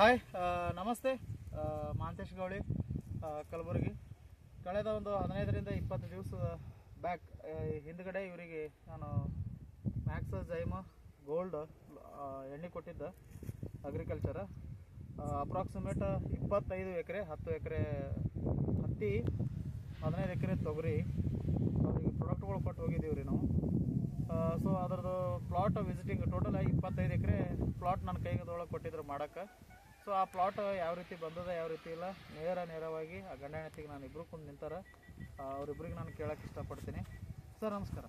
Hi ನಮಸ್ತೆ. ಮಾಂತೇಶ್ ಗೌಳಿ ಕಲಬುರಗಿ. ಕಳೆದ ಒಂದು ಹದಿನೈದರಿಂದ ಇಪ್ಪತ್ತು ದಿವಸ ಬ್ಯಾಕ್ ಹಿಂದ್ಗಡೆ ಇವರಿಗೆ ನಾನು ಮ್ಯಾಕ್ಸ್ ಜೈಮ ಗೋಲ್ಡ್ ಎಣ್ಣೆ ಕೊಟ್ಟಿದ್ದ ಅಗ್ರಿಕಲ್ಚರ್ ಅಪ್ರಾಕ್ಸಿಮೇಟ್ ಇಪ್ಪತ್ತೈದು ಎಕರೆ, ಹತ್ತು ಎಕರೆ, ಹತ್ತಿ, ಹದಿನೈದು ಎಕರೆ ತೊಗರಿ ಅವ್ರಿಗೆ ಪ್ರಾಡಕ್ಟ್ಗಳು ಕೊಟ್ಟು ಹೋಗಿದ್ದೀವಿ ರೀ ನಾವು. ಸೊ ಅದರದ್ದು ಪ್ಲಾಟ್ ವಿಸಿಟಿಂಗ್ ಟೋಟಲ್ ಇಪ್ಪತ್ತೈದು ಎಕರೆ ಪ್ಲಾಟ್ ನನ್ನ ಕೈಗದೊಳಗೆ ಕೊಟ್ಟಿದ್ರು ಮಾಡೋಕ್ಕೆ. ಸೊ ಆ ಪ್ಲಾಟ್ ಯಾವ ರೀತಿ ಬಂದದ ಯಾವ ರೀತಿ ಇಲ್ಲ ನೇರ ನೇರವಾಗಿ ಆ ಗಂಡ ಹೆಂಡತಿಗೆ ನಾನು ಇಬ್ಬರು ಕುಂದು ನಿಂತಾರ. ಆ, ಅವ್ರಿಬ್ರಿಗೆ ನಾನು ಕೇಳೋಕ್ಕೆ ಇಷ್ಟಪಡ್ತೀನಿ. ಸರ್ ನಮಸ್ಕಾರ.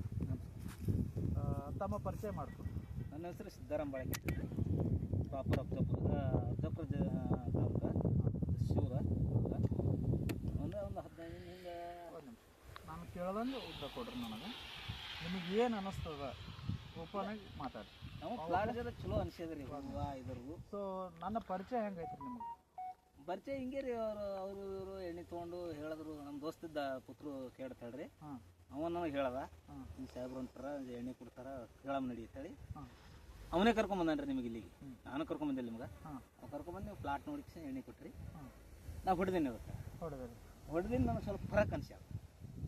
ತಮ್ಮ ಪರಿಚಯ ಮಾಡ್ಕೊಡಿ ನನ್ನ ಹೆಸರು ಸಿದ್ದಾರಾಮ್ ಬಾಳಕೆ ಪ್ರಾಪರ್ ಅಬ್ಜಾಪುರ ಅಬ್ಜಾಪುರ ಜ ತಾಲೂಕ. ಶಿವರ ಒಂದು ಒಂದು ಹದಿನೈದು ಹಿಂಗೆ ನಿಮಿಷ. ನಾನು ಕೇಳ್ದಂಗೆ ಉದ್ದ ಕೊಡ್ರಿ ನನಗೆ. ನಿಮಗೆ ಏನು ಅನ್ನಿಸ್ತದ ಓಪನ್ ಆಗಿ ಮಾತಾಡಿ. ನಾವು ಪ್ಲಾಟ್ಗೆಲ್ಲ ಚಲೋ ಅನ್ಸಿದ್ರಿ ಇದ್ರಿಗೂ. ಸೊ ನನ್ನ ಪರಿಚಯ ಹೆಂಗೈತ್ರಿ ನಿಮ್ಗೆ? ಪರಿಚಯ ಹಿಂಗೆ ರೀ ಅವರು ಅವರು ಇವರು ಎಣ್ಣೆ ತೊಗೊಂಡು ಹೇಳಿದ್ರು ನಮ್ಮ ದೋಸ್ತಿದ್ದ ಪುತ್ರು ಕೇಳ್ತಾಳ್ರಿ. ಅವ ನನಗೆ ಹೇಳ್ದ ನಿಮ್ಮ ಸಾಹೇಬ್ರು ಅಂತಾರ ಎಣ್ಣೆ ಕೊಡ್ತಾರ ಅಂತ ಹೇಳಿ ಅವನೇ ಕರ್ಕೊಂಬಂದನ್ರಿ ನಿಮಗೆ ಇಲ್ಲಿಗೆ. ನಾನು ಕರ್ಕೊಂಬಂದೆ ನಿಮ್ಗೆ. ಅವ್ ಕರ್ಕೊಂಬಂದು ನೀವು ಪ್ಲಾಟ್ ನೋಡಿ ಎಣ್ಣೆ ಕೊಟ್ರಿ. ನಾ ಹೊಡೆದೇನೆ ಇವತ್ತು. ಹೊಡೆದೇನೆ ಹೊಡೆದಿನ ನನಗೆ ಸ್ವಲ್ಪ ಫರಕ್ ಅನ್ಸ್ಯಾವ.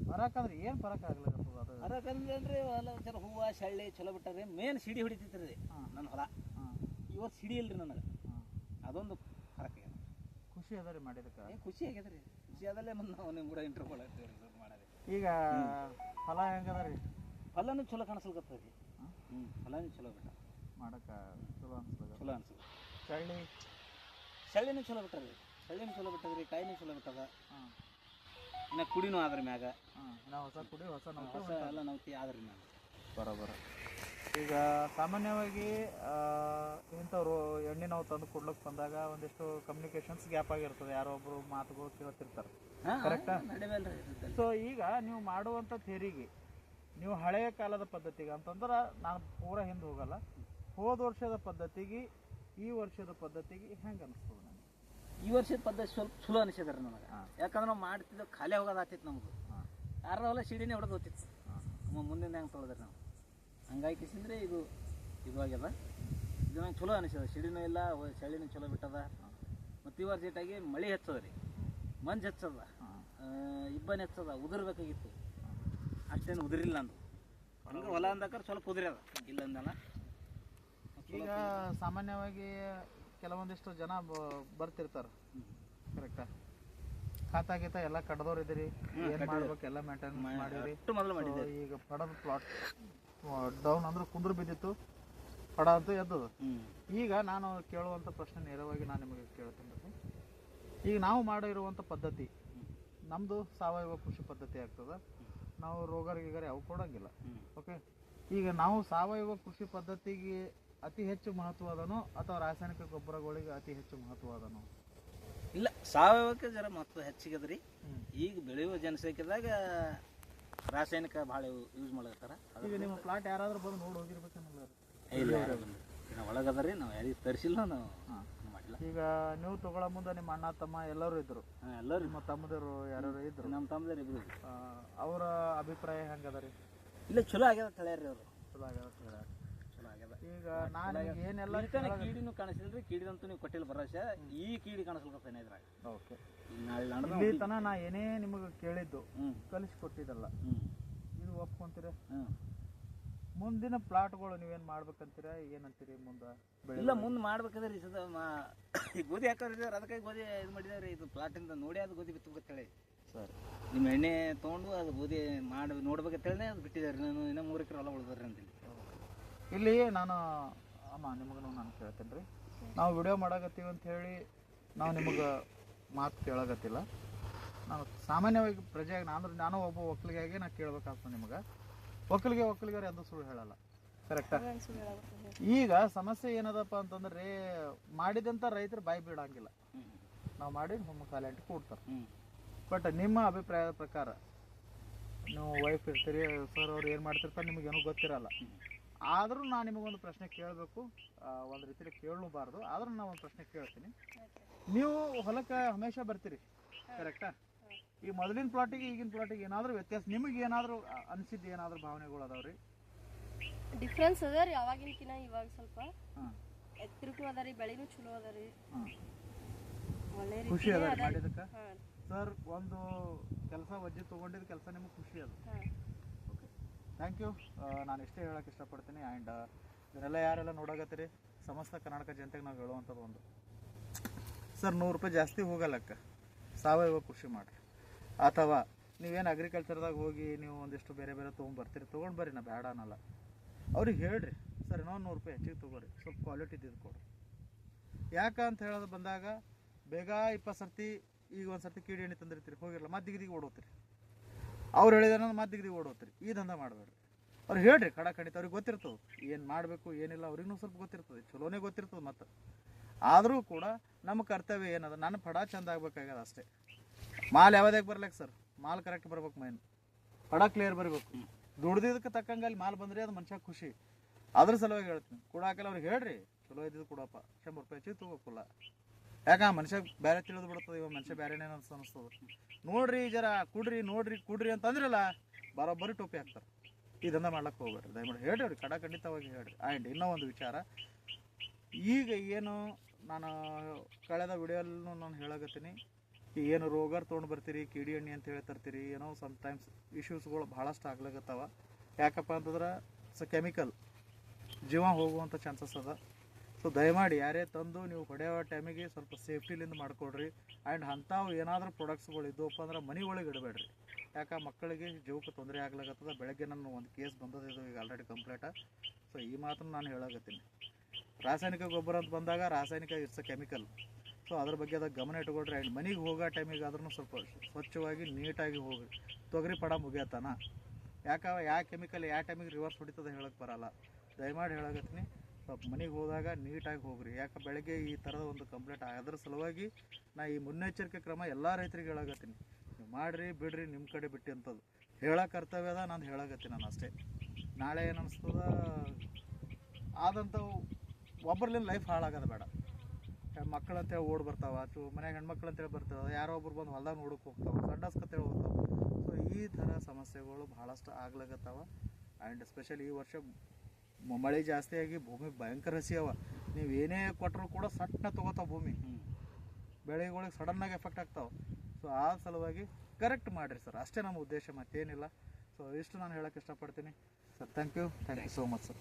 ಬರಕಂದ್ರೆ ಏನು ಬರಕ್ ಆಗಲ್ಲ ಅದು? ಅದಕ್ಕಂದ್ರೆ ಹೊಲ ಒಂಥರ ಹೂವ ಶಳ್ಳಿ ಚಲೋ ಬಿಟ್ಟಾರೆ ಮೇನ್ ಸಿಡಿ ಹೊಡಿತಿತ್ತು ರೀ ನನ್ನ ಹೊಲ. ಇವತ್ತು ಸಿಡಿ ಇಲ್ರಿ ನನಗೆ. ಅದೊಂದು ಫರಕ್ ಆಗ್ಯದ. ಖುಷಿ ಅದ ರೀ ಮಾಡಿದಕ್ಕೆ? ಏ ಖುಷಿ ಆಗ್ಯದ ರೀ. ಖುಷಿ ಅದಲ್ಲೇ ಮುಂದೆ ನಾವು ನಿಮ್ಮ ಕೂಡ ಇಂಟರ್ವ್ಯೂ ಮಾಡತ್ತೀವಿ ರೀ ಮಾಡೋದು. ಈಗ ಫಲ ಹೆಂಗದ ರೀ? ಹೊಲನೂ ಚಲೋ ಕಾಣಿಸ್ಲಿಕತ್ತದ ರೀ. ಹ್ಞೂ ಹೊಲನೂ ಚಲೋ ಬಿಟ್ಟ. ಮಾಡಕ್ಕೆ ಚಲೋ ಅನ್ಸ್ತದ ಚಲೋ ಅನ್ಸಲ್ಲ ಚಳ್ಳಿ ಶಳ್ಳಿನೂ ಚಲೋ ಬಿಟ್ಟದ ರೀ ಶಳ್ಳಿನೂ ಚಲೋ ಬಿಟ್ಟದ ರೀ ಕಾಯಿನೂ ಚಲೋ ಬಿಟ್ಟದ. ಹಾಂ. ಇನ್ನು ಕುಡಿನೂ ಆದ್ರ ಮ್ಯಾಗ. ನಾವು ಹೊಸ ಕುಡಿ ಹೊಸ ಹೊಸ ಎಲ್ಲ ನೌತಿ ಆದ್ರ ಮ್ಯಾಗ. ಬರೋಬರ. ಈಗ ಸಾಮಾನ್ಯವಾಗಿ ಇಂಥವ್ರು ಎಣ್ಣೆ ನಾವು ತಂದು ಕೊಡ್ಲಿಕ್ಕೆ ಬಂದಾಗ ಒಂದಿಷ್ಟು ಕಮ್ಯುನಿಕೇಶನ್ಸ್ ಗ್ಯಾಪ್ ಆಗಿರ್ತದೆ. ಯಾರೋ ಒಬ್ರು ಮಾತುಗಳು ಕೇಳ್ತಿರ್ತಾರೆ. ಕರೆಕ್ಟಾ ಸೊ ಈಗ ನೀವು ಮಾಡುವಂಥ ಥೇರಿಗೆ ನೀವು ಹಳೆಯ ಕಾಲದ ಪದ್ಧತಿಗೆ ಅಂತಂದ್ರೆ ನಾನು ಪೂರಾ ಹಿಂದೆ ಹೋಗಲ್ಲ. ಹೋದ ವರ್ಷದ ಪದ್ಧತಿಗೆ ಈ ವರ್ಷದ ಪದ್ಧತಿಗೆ ಹೆಂಗೆ ಅನಿಸ್ತದೆ ಈ ವರ್ಷದ ಪದ್ಧತಿ ಸ್ವಲ್ಪ ಚಲೋ ಅನಿಸಿದ್ರಿ ನನಗೆ. ಯಾಕಂದ್ರೆ ನಾವು ಮಾಡ್ತಿದ್ದು ಖಾಲಿ ಹೋಗೋದಾತಿತ್ತು ನಮ್ಗೆ ಯಾರ್ದ ಯಾರ ಹೊಲ ಸಿಡಿನೇ ಹೊಡೆದು ಹೋಗ್ತಿತ್ತು. ಹಾಂ. ನಮ್ಮ ಮುಂದಿನ ಹೆಂಗೆ ತೊಳೆದ್ರಿ ನಾವು? ಹಂಗಾಗಿ ಕಿಸಿಂದ್ರೆ ಇದು ಇದು ಆಗ್ಯದ ಇದು ನಂಗೆ ಚಲೋ ಅನಿಸಿದೆ. ಸಿಡಿನೂ ಇಲ್ಲ ಚಳಿನೂ ಚಲೋ ಬಿಟ್ಟದ. ಮತ್ತು ಈ ವರ್ಷ ಇಟ್ಟಾಗಿ ಮಳೆ ಹೆಚ್ಚದ ರೀ ಮಂಜು ಹೆಚ್ಚದ. ಇಬ್ಬನಿ ಹೆಚ್ಚದ. ಉದುರ್ಬೇಕಾಗಿತ್ತು. ಅಷ್ಟೇನು ಉದುರಿಲ್ಲ ಅಂದು ಹಂಗೆ ಹೊಲ ಅಂದಾಕರ್ ಸ್ವಲ್ಪ ಉದುರ್ಯದ. ಇಲ್ಲ ಅಂದಲ್ಲ. ಈಗ ಸಾಮಾನ್ಯವಾಗಿ ಕೆಲವೊಂದಿಷ್ಟು ಜನ ಬರ್ತಿರ್ತಾರೆ. ಕರೆಕ್ಟಾ ಖಾತಾ ಗೀತ ಎಲ್ಲ ಕಡ್ದವ್ರು ಇದ್ದೀರಿ. ಏನು ಮಾಡ್ಬೇಕು ಎಲ್ಲ ಮೇಂಟೈನ್ ಮಾಡಿರಿ ಈಗ ಪಡದ ಪ್ಲಾಟ್ ಡೌನ್ ಅಂದ್ರೆ ಕುಂದ್ರ ಬಿದ್ದಿತ್ತು. ಪಡ ಅಂತ ಎದ್ದದು ಈಗ ನಾನು ಕೇಳುವಂಥ ಪ್ರಶ್ನೆ ನೇರವಾಗಿ ನಾನು ನಿಮಗೆ ಕೇಳ್ತೀನಿ ಈಗ ನಾವು ಮಾಡಿರುವಂಥ ಪದ್ಧತಿ ನಮ್ಮದು ಸಾವಯವ ಕೃಷಿ ಪದ್ಧತಿ ಆಗ್ತದೆ. ನಾವು ರೋಗ ಗೀಗರ್ ಯಾವ ಕೊಡಂಗಿಲ್ಲ. ಓಕೆ ಈಗ ನಾವು ಸಾವಯವ ಕೃಷಿ ಪದ್ಧತಿಗೆ ಅತಿ ಹೆಚ್ಚು ಮಹತ್ವ ಅದನೋ ಅಥವಾ ರಾಸಾಯನಿಕ ಗೊಬ್ಬರಗಳಿಗೆ ಅತಿ ಹೆಚ್ಚು ಮಹತ್ವ ಅದನೋ ಇಲ್ಲ ಸಾವಯವಕ್ಕೆ ಜರ ಮಹತ್ವ ಹೆಚ್ಚಿಗದ್ರಿ. ಈಗ ಬೆಳೆಯುವ ಜನಸಂಖ್ಯೆದಾಗ ರಾಸಾಯನಿಕ ಭಾಳ ಯೂಸ್ ಮಾಡತ್ತಾರ ಈಗ ನಿಮ್ಮ ಪ್ಲಾಟ್ ಯಾರಾದ್ರೂ ಬಂದು ನೋಡಿ ಹೋಗಿರ್ಬೇಕನ್ನಲ್ಲ ಒಳಗದ್ರಿ ಇಲ್ಲ ನಾವು ಒಳಗದ ರೀ ನಾವು ಯಾರಿಗೆ ತರಿಸಿಲ್ಲ ನಾವು ಮಾಡಿಲ್ಲ. ಈಗ ನೀವು ತಗೊಳ್ಳೋ ಮುಂದೆ ನಿಮ್ಮ ಅಣ್ಣ ತಮ್ಮ ಎಲ್ಲರೂ ಇದ್ರು? ಎಲ್ಲರೂ ನಿಮ್ಮ ತಮ್ಮದರು ಯಾರು ಇದ್ರು? ನಮ್ಮ ತಮ್ಮದರು ಇಬ್ರು ಅವರ ಅಭಿಪ್ರಾಯ ಹೆಂಗದ ರೀ ಇಲ್ಲ ಚಲೋ ಆಗ್ಯದ ತಳ್ಯಾರ್ರಿ ಅವರು. ಚಲೋ ಆಗ್ಯದ ಅಂತ ಚಲೋ ಆಗ್ಯದ ಈಗ ನಾನು ಏನೆಲ್ಲ ಕೀಡಿನ ಕೀಡಿನೂ ಕಾಣಿಸಿಲ್ರಿ ಕೀಡಿದಂತೂ ನೀವು ಕೊಟ್ಟಿಲ್ಲ ಭರವಸೆ ಈ ಕೀಡಿ ಕಾಣಿಸ್ಲಿಕ್ಕೆ ಇದ್ರಾಗ. ಓಕೆ. ಇಲ್ಲಿ ತನ ನಾ ಏನೇ ನಿಮಗೆ ಕೇಳಿದ್ದು ಕಲಿಸಿ ಕೊಟ್ಟಿದ್ದಲ್ಲ ಇದು ಒಪ್ಕೊಂತೀರ? ಮುಂದಿನ ಪ್ಲಾಟ್ಗಳು ನೀವೇನ್ ಮಾಡ್ಬೇಕಂತೀರ ಏನಂತೀರಿ ಮುಂದೆ ಇಲ್ಲ ಮುಂದೆ ಮಾಡ್ಬೇಕಾದ್ರೆ ಈ ಸದ ಈ ಗೋಧಿ ಹಾಕೋರಿದ್ದಾರೆ ಅದಕ್ಕೆ ಗೋಧಿ ಇದು ಮಾಡಿದಾರೆ ಇದು ಪ್ಲಾಟಿಂದ ನೋಡಿ ಅದು ಗೋಧಿ ಬಿತ್ತಬೇಕಂತೇಳಿ ಸರ್. ನಿಮ್ಮ ಎಣ್ಣೆ ತೊಗೊಂಡು ಅದು ಗೋಧಿ ಮಾಡಿ ನೋಡ್ಬೇಕಂತೇಳಿ ಅದು ಬಿಟ್ಟಿದ್ದಾರೆ. ನಾನು ಇನ್ನೂ ಮೂರು ಎಕರೆ ಹೊಲ ಉಳಿದ್ರಿ ಅಂತೇಳಿ ಇಲ್ಲಿ ನಾನು ಅಮ್ಮ ನಿಮಗೂ ನಾನು ಕೇಳ್ತೇನೆ ರೀ ನಾವು ವಿಡಿಯೋ ಮಾಡಾಕತ್ತೀವಿ ಅಂತ ಹೇಳಿ ನಾವು ನಿಮಗೆ ಮಾತು ಕೇಳಾಗತ್ತಿಲ್ಲ ನಾವು ಸಾಮಾನ್ಯವಾಗಿ ಪ್ರಜೆಯಾಗಿ ನಾನು ನಾನು ಒಬ್ಬ ಒಕ್ಕಲಿಗಾಗಿ ನಾನು ಕೇಳಬೇಕಾಗ್ತದೆ ನಿಮಗೆ. ಒಕ್ಕಲಿಗೆ ಒಕ್ಕಲಿಗರು ಎಂದು ಸುಳ್ಳು ಹೇಳಲ್ಲ. ಕರೆಕ್ಟಾ ಈಗ ಸಮಸ್ಯೆ ಏನದಪ್ಪ ಅಂತಂದ್ರೆ ಮಾಡಿದಂಥ ರೈತರು ಬಾಯಿ ಬಿಡಂಗಿಲ್ಲ ನಾವು ಮಾಡಿ ನಮ್ಮ ಕಾಲಿಂಟಿ ಕೊಡ್ತಾರೆ. ಬಟ್ ನಿಮ್ಮ ಅಭಿಪ್ರಾಯದ ಪ್ರಕಾರ ನೀವು ವೈಫ್ ಇರ್ತೀರಿ ಸರ್ ಅವ್ರು ಏನು ಮಾಡ್ತಿರ್ತಾರೆ ನಿಮಗೇನು ಗೊತ್ತಿರಲ್ಲ. ಆದರೂ ನಾನು ನಿಮಗೊಂದು ಪ್ರಶ್ನೆ ಕೇಳಬೇಕು. ಒಂದು ರೀತಿಯಲ್ಲಿ ಕೇಳಬಾರ್ದು ಆದ್ರೂ ನಾನು ಒಂದು ಪ್ರಶ್ನೆ ಕೇಳ್ತೀನಿ. ನೀವು ಹೊಲಕ್ಕೆ ಹಮೇಶ ಬರ್ತೀರಿ? ಕರೆಕ್ಟಾ ಈ ಮೊದಲಿನ ಪ್ಲಾಟಿಗೆ ಈಗಿನ ಪ್ಲಾಟಿಗೆ ಏನಾದರೂ ವ್ಯತ್ಯಾಸ ನಿಮಗೆ ಏನಾದರೂ ಅನಿಸಿದ್ದು ಏನಾದರೂ ಭಾವನೆಗಳು ಅದಾವ್ರಿ? ಡಿಫ್ರೆನ್ಸ್ ಅದ ರೀ ಅವಾಗಿನ ಇವಾಗ ಸ್ವಲ್ಪ. ಎತ್ತರಕ್ಕೂ ಅದ ರೀ ಬೆಳೆನೂ ಚಲೋ ಅದ ರೀ. ಒಳ್ಳೆ ಖುಷಿ ಅದ ಮಾಡಿದಕ್ಕೆ ಸರ್ ಒಂದು ಕೆಲಸ ವಜ್ಜೆ ತಗೊಂಡಿದ್ದ ಕೆಲಸ ನಿಮಗೆ ಖುಷಿ ಅದು. ಥ್ಯಾಂಕ್ ಯು ನಾನು ಇಷ್ಟೇ ಹೇಳಕ್ಕೆ ಇಷ್ಟಪಡ್ತೀನಿ. ಆ್ಯಂಡ್ ಇದನ್ನೆಲ್ಲ ಯಾರೆಲ್ಲ ನೋಡಾಕತ್ತೀರಿ? ಸಮಸ್ತ ಕರ್ನಾಟಕ ಜನತೆಗೆ ನಾವು ಹೇಳುವಂಥದ್ದು ಒಂದು. ಸರ್ ನೂರು ರೂಪಾಯಿ ಜಾಸ್ತಿ ಹೋಗಲ್ಲಕ್ಕ ಸಾವಯವ ಕೃಷಿ ಮಾಡಿರಿ. ಅಥವಾ ನೀವೇನು ಅಗ್ರಿಕಲ್ಚರ್ದಾಗ ಹೋಗಿ ನೀವು ಒಂದಿಷ್ಟು ಬೇರೆ ಬೇರೆ ತೊಗೊಂಬರ್ತೀರಿ ತೊಗೊಂಡು ಬರ್ರಿ, ನಾ ಬೇಡ ಅನ್ನಲ್ಲ. ಅವ್ರಿಗೆ ಹೇಳ್ರಿ. ಸರ್ ಇನ್ನೊಂದು ನೂರು ರೂಪಾಯಿ ಹೆಚ್ಚಿಗೆ ತೊಗೊಳ್ರಿ. ಸ್ವಲ್ಪ ಕ್ವಾಲಿಟಿ ಇದ್ದಿದ್ದು ಕೊಡ್ರಿ. ಯಾಕ ಅಂತ ಹೇಳೋದು ಬಂದಾಗ, ಬೇಗ ಇಪ್ಪತ್ತು ಸರ್ತಿ, ಈಗ ಒಂದು ಸರ್ತಿ ಕೀಡಿ ಎಣ್ಣೆ ತಂದಿರ್ತೀರಿ, ಹೋಗಿರಲ್ಲ, ಮತ್ತೆ ದಿಗಿದಿಗೆ ಓಡೋತ್ರಿ ಅವ್ರು ಹೇಳಿದ ದಿಗಿದಿಗೆ ಓಡೋತ್ರಿ. ಈ ದಂಧ ಮಾಡಬೇಡ್ರಿ. ಅವ್ರು ಹೇಳ್ರಿ ಕಡ ಖಂಡಿತ ಅವ್ರಿಗೆ ಗೊತ್ತಿರ್ತದೆ. ಏನು ಮಾಡಬೇಕು, ಏನಿಲ್ಲ, ಅವ್ರಿಗೂ ಸ್ವಲ್ಪ ಗೊತ್ತಿರ್ತದೆ. ಚಲೋನೇ ಗೊತ್ತಿರ್ತದೆ ಮತ್ತು. ಆದರೂ ಕೂಡ ನಮ್ಮ ಕರ್ತವ್ಯ ಏನದ? ನನ್ನ ಪಡ ಚಂದ ಆಗ್ಬೇಕಾಗ್ಯದ ಅಷ್ಟೇ. ಮಾಲ್ ಯಾವ್ದಾಗ ಬರ್ಲಿಕ್ಕೆ ಸರ್? ಮಾಲ್ ಕರೆಕ್ಟ್ ಬರ್ಬೇಕು ಮೈನ್ ಪಡ ಕ್ಲಿಯರ್ ಬರಬೇಕು. ದುಡ್ದಿದ್ದಕ್ಕೆ ತಕ್ಕಂಗೆ ಅಲ್ಲಿ ಮಾಲ್ ಬಂದ್ರೆ ಅದು ಮನುಷ್ಯ ಖುಷಿ. ಅದ್ರ ಸಲುವಾಗಿ ಹೇಳ್ತೀನಿ. ಕೊಡಾಕಲ್ಲ ಅವ್ರಿಗೆ ಹೇಳ್ರಿ, ಚಲೋ ಇದ್ದಿದ್ದು ಕೊಡಪ್ಪ. ಶಂಬರ್ ರೂಪಾಯಿ ಹೆಚ್ಚಿಗೆ ತಗೋಕಲ್ಲ. ಯಾಕ, ಮನುಷ್ಯ ಬೇರೆ ತಿಳಿದು ಬಿಡ್ತದೆ ಇವ ಮನುಷ್ಯ ಬೇರೆನೇ ಅನ್ಸ್ ಅನಿಸ್ತದ ನೋಡ್ರಿ, ಜರ ಕುಡ್ರಿ, ನೋಡ್ರಿ, ಕುಡ್ರಿ ಅಂತ ಅಂದ್ರಲ್ಲ ಬರೋಬ್ಬರಿ ಟೋಪಿ ಹಾಕ್ತಾರೆ. ಇದನ್ನ ಮಾಡ್ಲಕ್ಕೆ ಹೋಗ್ಬೇಡ್ರಿ. ದಯಮಾಡಿ ಹೇಳ್ರಿ ಕಡ ಖಂಡಿತವಾಗಿ ಹೇಳ್ರಿ. ಆ್ಯಂಡ್ ಇನ್ನೂ ಒಂದು ವಿಚಾರ. ಈಗ ಏನು ನಾನು ಕಳೆದ ವಿಡಿಯೋಲ್ಲೂ ನಾನು ಹೇಳಕತ್ತೀನಿ. ಏನು ರೋಗರ್ ತೊಗೊಂಡು ಬರ್ತೀರಿ, ಕಿಡಿ ಎಣ್ಣೆ ಅಂತ ಹೇಳಿ ತರ್ತೀರಿ, ಏನೋ ಸಮ್ಟೈಮ್ಸ್ ಇಶ್ಯೂಸ್ಗಳು ಭಾಳಷ್ಟು ಆಗ್ಲಾಗತ್ತವ ಯಾಕಪ್ಪ ಅಂತಂದ್ರೆ ಸ ಕೆಮಿಕಲ್ ಜೀವ ಹೋಗುವಂಥ ಚಾನ್ಸಸ್ ಅದ. ಸೊ ದಯಮಾಡಿ ಯಾರೇ ತಂದು ನೀವು ಹೊಡೆಯೋ ಟೈಮಿಗೆ ಸ್ವಲ್ಪ ಸೇಫ್ಟಿಲಿಂದ ಮಾಡಿಕೊಡ್ರಿ. ಆ್ಯಂಡ್ ಅಂಥವು ಏನಾದರೂ ಪ್ರಾಡಕ್ಟ್ಸ್ಗಳು ಇದ್ದವಪ್ಪ ಅಂದ್ರೆ ಮನೆ ಒಳಗೆ ಇಡಬೇಡ್ರಿ. ಯಾಕೆ ಮಕ್ಕಳಿಗೆ ಜೀವಕ್ಕೆ ತೊಂದರೆ ಆಗ್ಲಾಗತ್ತದ? ಬೆಳಗ್ಗೆ ನಾನು ಒಂದು ಕೇಸ್ ಬಂದದ ಇದು ಈಗ ಆಲ್ರೆಡಿ ಕಂಪ್ಲೀಟ ಸೊ ಈ ಮಾತನ್ನು ನಾನು ಹೇಳಕತ್ತೀನಿ. ರಾಸಾಯನಿಕ ಗೊಬ್ಬರ ಅಂತ ಬಂದಾಗ ರಾಸಾಯನಿಕ ಇಟ್ಸ್ ಕೆಮಿಕಲ್ ಸೊ ಅದ್ರ ಬಗ್ಗೆ ಅದಾಗ ಗಮನ ಇಟ್ಕೊಳ್ರಿ. ಆ್ಯಂಡ್ ಮನೆಗೆ ಹೋಗೋ ಟೈಮಿಗೆ ಆದ್ರೂ ಸ್ವಲ್ಪ ಸ್ವಚ್ಛವಾಗಿ ನೀಟಾಗಿ ಹೋಗ್ರಿ. ತೊಗರಿ ಪಡ ಮುಗಿಯತ್ತಾನ ಯಾಕೆ ಯಾವ ಕೆಮಿಕಲ್ ಯಾವ ಟೈಮಿಗೆ ರಿವರ್ಸ್ ಹೊಡಿತದ ಹೇಳಕ್ಕೆ ಬರಲ್ಲ. ದಯಮಾಡಿ ಹೇಳಕತ್ತೀನಿ. ಸ್ವಲ್ಪ ಮನೆಗೆ ಹೋದಾಗ ನೀಟಾಗಿ ಹೋಗ್ರಿ. ಯಾಕೆ ಬೆಳಗ್ಗೆ ಈ ಥರದ ಒಂದು ಕಂಪ್ಲೇಂಟ್ ಅದ್ರ ಸಲುವಾಗಿ ನಾ ಈ ಮುನ್ನೆಚ್ಚರಿಕೆ ಕ್ರಮ ಎಲ್ಲ ರೈತರಿಗೆ ಹೇಳಕತ್ತೀನಿ. ನೀವು ಮಾಡಿರಿ, ಬಿಡ್ರಿ ನಿಮ್ಮ ಕಡೆ ಬಿಟ್ಟು ಅಂಥದ್ದು ಹೇಳೋ ಕರ್ತವ್ಯದ ನಾನು ಹೇಳಕತ್ತೀನಿ ನಾನು ಅಷ್ಟೇ. ನಾಳೆ ಏನು ಅನಿಸ್ತದ? ಆದಂಥವು ಒಬ್ಬರ್ಲಿಂದ ಲೈಫ್ ಹಾಳಾಗೋದು ಬೇಡ. ಮಕ್ಕಳು ಅಂತೇಳಿ ಓಡ್ ಬರ್ತಾವ ಚು ಮನ್ಯಾಗ ಹೆಣ್ಮಕ್ಳು ಅಂತೇಳಿ ಬರ್ತಾವ, ಯಾರೋ ಒಬ್ರು ಬಂದು ಹೊಲ್ದಾಗ ನೋಡಕ್ಕೆ ಹೋಗ್ತಾವ ಸಂಡಾಸ್ಕತ್ತೇಳಿ ಹೋಗ್ತಾವೆ. ಸೊ ಈ ಥರ ಸಮಸ್ಯೆಗಳು ಭಾಳಷ್ಟು ಆಗ್ಲಾಗತ್ತಾವ ಆ್ಯಂಡ್ ಸ್ಪೆಷಲಿ ಈ ವರ್ಷ ಮಳೆ ಜಾಸ್ತಿ ಆಗಿ ಭೂಮಿ ಭಯಂಕರ ಹಸಿ ಅವ. ನೀವು ಏನೇ ಕೊಟ್ಟರು ಕೂಡ ಸಟ್ನ ತಗೋತಾವ ಭೂಮಿ. ಬೆಳೆಗಳಿಗೆ ಸಡನ್ನಾಗಿ ಎಫೆಕ್ಟ್ ಆಗ್ತಾವೆ. ಸೊ ಆ ಸಲುವಾಗಿ ಕರೆಕ್ಟ್ ಮಾಡಿರಿ ಸರ್ ಅಷ್ಟೇ ನಮ್ಮ ಉದ್ದೇಶ ಮತ್ತೇನಿಲ್ಲ. ಸೊ ಇಷ್ಟು ನಾನು ಹೇಳಕ್ಕೆ ಇಷ್ಟಪಡ್ತೀನಿ. Sir thank you thank you so much sir